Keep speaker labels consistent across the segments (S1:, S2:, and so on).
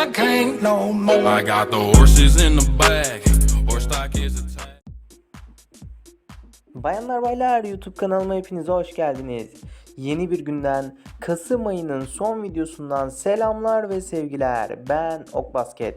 S1: I can't no more. I got the horses in the back. Horse stock is attached.
S2: Bayanlar baylar YouTube kanalıma hepiniz hoş geldiniz. Yeni bir günden Kasım ayının son videosundan selamlar ve sevgiler. Ben Ok Basket.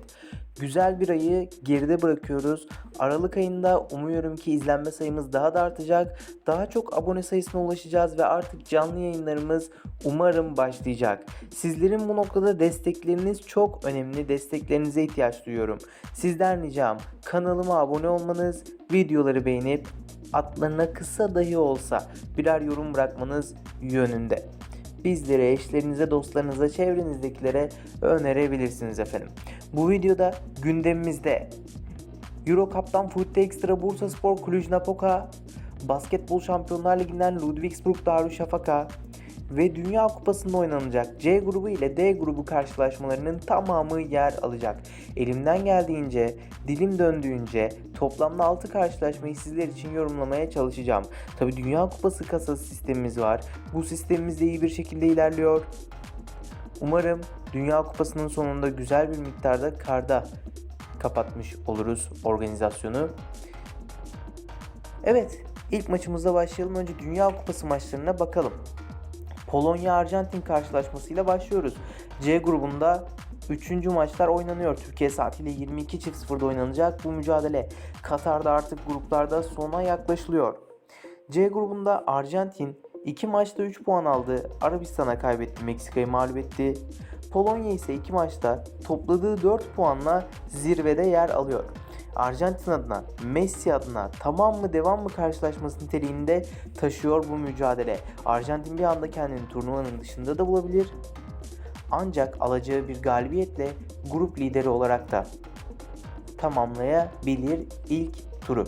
S2: Güzel bir ayı geride bırakıyoruz. Aralık ayında umuyorum ki izlenme sayımız daha da artacak. Daha çok abone sayısına ulaşacağız ve artık canlı yayınlarımız umarım başlayacak. Sizlerin bu noktada destekleriniz çok önemli. Desteklerinize ihtiyaç duyuyorum. Sizden ricam kanalıma abone olmanız, videoları beğenip atlarına kısa dahi olsa birer yorum bırakmanız yönünde. Bizlere, eşlerinize, dostlarınıza, çevrenizdekilere önerebilirsiniz efendim. Bu videoda gündemimizde Euro Cup'tan Futte Extra Bursa Spor Cluj Napoca, Basketbol Şampiyonlar Ligi'nden Ludwigsburg Darüşşafaka ve Dünya Kupası'nda oynanacak C grubu ile D grubu karşılaşmalarının tamamı yer alacak. Elimden geldiğince, dilim döndüğünce toplamda 6 karşılaşmayı sizler için yorumlamaya çalışacağım. Tabi Dünya Kupası kasası sistemimiz var. Bu sistemimiz de iyi bir şekilde ilerliyor. Umarım Dünya Kupası'nın sonunda güzel bir miktarda karda kapatmış oluruz organizasyonu. Evet, ilk maçımızda başlayalım. Önce Dünya Kupası maçlarına bakalım. Polonya-Arjantin karşılaşmasıyla başlıyoruz. C grubunda 3. maçlar oynanıyor. Türkiye saatiyle 22.00'da oynanacak bu mücadele. Katar'da artık gruplarda sona yaklaşılıyor. C grubunda Arjantin 2 maçta 3 puan aldı. Arabistan'a kaybetti, Meksika'yı mağlup etti. Polonya ise 2 maçta topladığı 4 puanla zirvede yer alıyor. Arjantin adına, Messi adına tamam mı devam mı karşılaşması niteliğinde taşıyor bu mücadele. Arjantin bir anda kendini turnuvanın dışında da bulabilir. Ancak alacağı bir galibiyetle grup lideri olarak da tamamlayabilir ilk turu.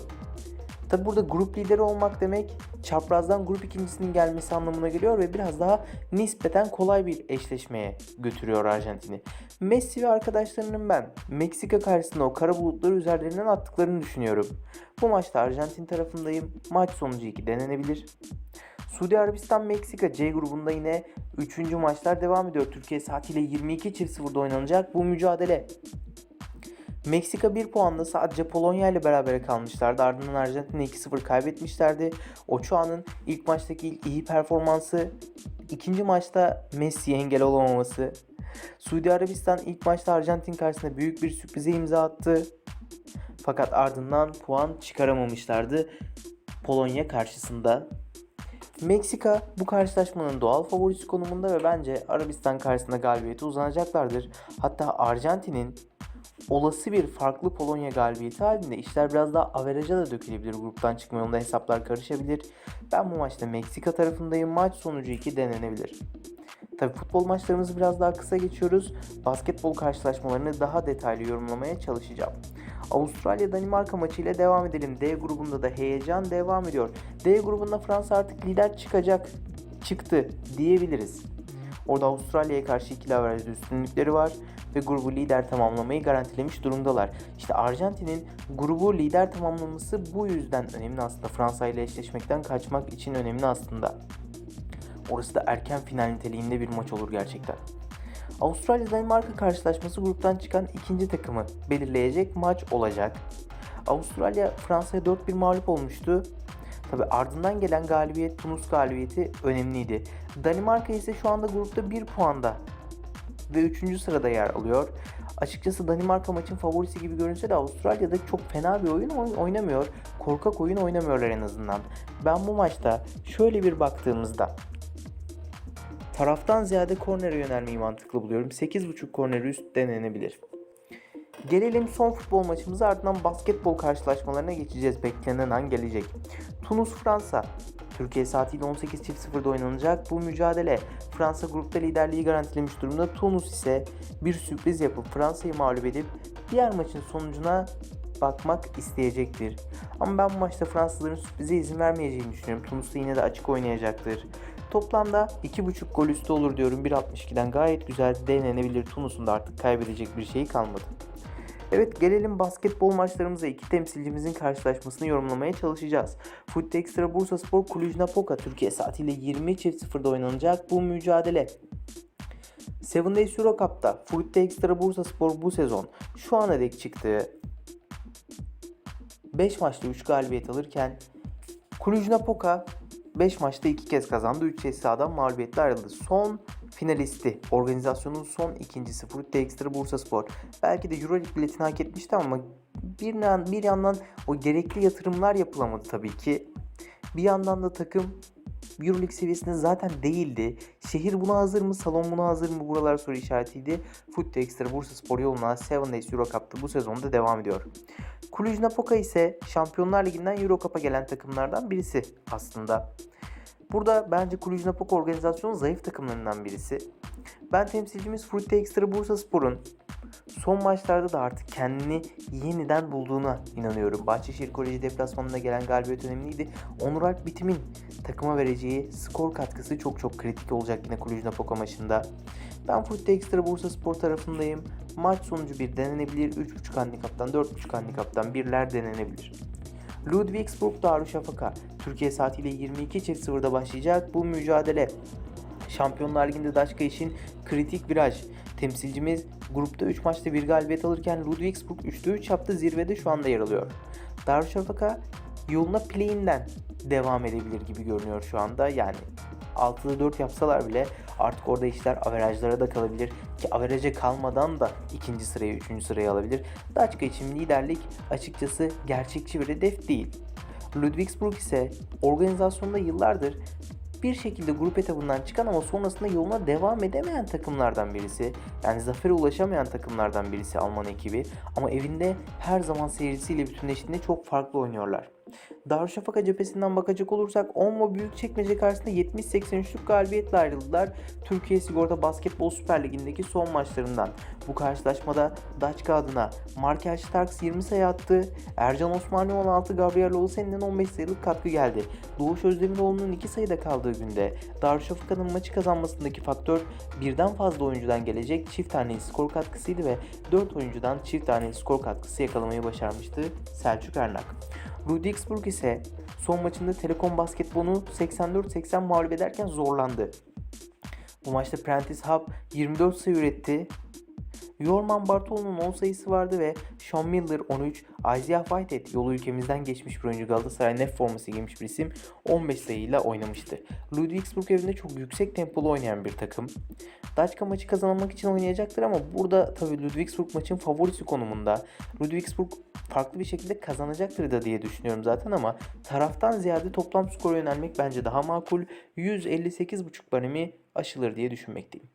S2: Tabi burada grup lideri olmak demek çaprazdan grup ikincisinin gelmesi anlamına geliyor ve biraz daha nispeten kolay bir eşleşmeye götürüyor Arjantin'i. Messi ve arkadaşlarının ben Meksika karşısında o kara bulutları üzerlerinden attıklarını düşünüyorum. Bu maçta Arjantin tarafındayım. Maç sonucu 2 denenebilir. Suudi Arabistan Meksika C grubunda yine 3. maçlar devam ediyor. Türkiye saatiyle 22.00'da oynanacak bu mücadele. Meksika 1 puanla sadece Polonya ile berabere kalmışlardı. Ardından Arjantin'e 2-0 kaybetmişlerdi. Ochoa'nın ilk maçtaki iyi performansı, ikinci maçta Messi'ye engel olamaması. Suudi Arabistan ilk maçta Arjantin karşısında büyük bir sürprize imza attı. Fakat ardından puan çıkaramamışlardı Polonya karşısında. Meksika bu karşılaşmanın doğal favorisi konumunda ve bence Arabistan karşısında galibiyete uzanacaklardır. Hatta Arjantin'in olası bir farklı Polonya galibiyeti halinde işler biraz daha averaja da dökülebilir. Gruptan çıkma yolunda hesaplar karışabilir. Ben bu maçta Meksika tarafındayım. Maç sonucu 2 denenebilir. Tabi futbol maçlarımızı biraz daha kısa geçiyoruz. Basketbol karşılaşmalarını daha detaylı yorumlamaya çalışacağım. Avustralya Danimarka maçı ile devam edelim. D grubunda da heyecan devam ediyor. D grubunda Fransa artık lider çıkacak. Çıktı diyebiliriz. Orada Avustralya'ya karşı ikili averajda üstünlükleri var ve grubu lider tamamlamayı garantilemiş durumdalar. İşte Arjantin'in grubu lider tamamlaması bu yüzden önemli aslında. Fransa ile eşleşmekten kaçmak için önemli aslında. Orası da erken final niteliğinde bir maç olur gerçekten. Avustralya Danimarka karşılaşması gruptan çıkan ikinci takımı belirleyecek maç olacak. Avustralya Fransa'ya 4-1 mağlup olmuştu. Tabi ardından gelen galibiyet Tunus galibiyeti önemliydi. Danimarka ise şu anda grupta 1 puanda ve 3. sırada yer alıyor. Açıkçası Danimarka maçın favorisi gibi görünse de Avustralya'da çok fena bir oyun oynamıyor. Korkak oyun oynamıyorlar en azından. Ben bu maçta şöyle bir baktığımızda taraftan ziyade kornere yönelmeyi mantıklı buluyorum. 8.5 korneri üst denenebilir. Gelelim son futbol maçımıza ardından basketbol karşılaşmalarına geçeceğiz. Beklenen an gelecek. Tunus-Fransa. Türkiye saatiyle 18.00'da oynanacak bu mücadele. Fransa grupta liderliği garantilemiş durumda. Tunus ise bir sürpriz yapıp Fransa'yı mağlup edip diğer maçın sonucuna bakmak isteyecektir. Ama ben bu maçta Fransızların sürprize izin vermeyeceğini düşünüyorum. Tunus da yine de açık oynayacaktır. Toplamda 2.5 gol üstü olur diyorum. 1.62'den gayet güzel denenebilir. Tunus'un da artık kaybedecek bir şeyi kalmadı. Evet gelelim basketbol maçlarımıza iki temsilcimizin karşılaşmasını yorumlamaya çalışacağız. Foot Extra Bursa Spor Cluj Napoca Türkiye saatiyle 20.00'da oynanacak bu mücadele. Seven Days Euro Cup'ta Frutte Extra Bursaspor bu sezon şu ana dek çıktığı 5 maçta 3 galibiyet alırken Cluj-Napoca 5 maçta 2 kez kazandı. 3 kez sahadan mağlubiyetle ayrıldı. Son finalisti. Organizasyonun son ikincisi Frutte Extra Bursaspor. Belki de Euroleague biletini hak etmişti ama bir, bir yandan o gerekli yatırımlar yapılamadı tabii ki. Bir yandan da takım Euroleague seviyesinde zaten değildi. Şehir buna hazır mı? Salon buna hazır mı? Buralar soru işaretiydi. Frutte Extra Bursaspor yoluna 7 Days Euro Cup'ta bu sezonda devam ediyor. Cluj-Napoca ise Şampiyonlar Ligi'nden Euro Cup'a gelen takımlardan birisi aslında. Burada bence Cluj-Napoca organizasyonun zayıf takımlarından birisi. Ben temsilcimiz Frutte Extra Bursaspor'un son maçlarda da artık kendini yeniden bulduğuna inanıyorum. Bahçeşehir Koleji deplasmanında gelen galibiyet önemliydi. Onur Alp Bitim'in takıma vereceği skor katkısı çok çok kritik olacak yine Cluj-Napoca maçında. Ben Frutte Extra Bursaspor tarafındayım. Maç sonucu bir denenebilir. 3.5 handikaptan 4.5 handikaptan birler denenebilir. Ludwigsburg Darüşşafaka Türkiye saatiyle 22.00'da başlayacak bu mücadele. Şampiyonlar Ligi'nde Daşka için kritik viraj. Temsilcimiz grupta 3 maçta bir galibiyet alırken Ludwigsburg 3'te 3 yaptı zirvede şu anda yer alıyor. Darüşşafaka yoluna play'inden devam edebilir gibi görünüyor şu anda. Yani 6'da 4 yapsalar bile artık orada işler averajlara da kalabilir. Ki averaja kalmadan da ikinci sırayı, üçüncü sırayı alabilir. Daçka için liderlik açıkçası gerçekçi bir hedef değil. Ludwigsburg ise organizasyonda yıllardır bir şekilde grup etabından çıkan ama sonrasında yoluna devam edemeyen takımlardan birisi. Yani zafere ulaşamayan takımlardan birisi Alman ekibi. Ama evinde her zaman seyircisiyle bütünleştiğinde çok farklı oynuyorlar. Darüşşafaka cephesinden bakacak olursak Onmo Büyükçekmece karşısında 70-83'lük galibiyetle ayrıldılar. Türkiye Sigorta Basketbol Süper Ligi'ndeki son maçlarından. Bu karşılaşmada Daçka adına Markel Starks 20 sayı attı. Ercan Osmani 16, Gabriel Olsen'den 15 sayılık katkı geldi. Doğuş Özdemiroğlu'nun 2 sayıda kaldığı günde Darüşşafaka'nın maçı kazanmasındaki faktör birden fazla oyuncudan gelecek çift taneli skor katkısıydı ve 4 oyuncudan çift taneli skor katkısı yakalamayı başarmıştı Selçuk Ernak. Ludwigsburg ise son maçında Telekom Basketbol'u 84-80 mağlup ederken zorlandı. Bu maçta Prentice Hub 24 sayı üretti. Yorman Bartolo'nun 10 sayısı vardı ve Sean Miller 13, Isaiah Whitehead yolu ülkemizden geçmiş bir oyuncu Galatasaray nef forması giymiş bir isim 15 sayıyla oynamıştı. Ludwigsburg evinde çok yüksek tempolu oynayan bir takım. Daçka maçı kazanmak için oynayacaktır ama burada tabii Ludwigsburg maçın favorisi konumunda. Ludwigsburg farklı bir şekilde kazanacaktır da diye düşünüyorum zaten ama taraftan ziyade toplam skora yönelmek bence daha makul. 158.5 baremi aşılır diye düşünmekteyim.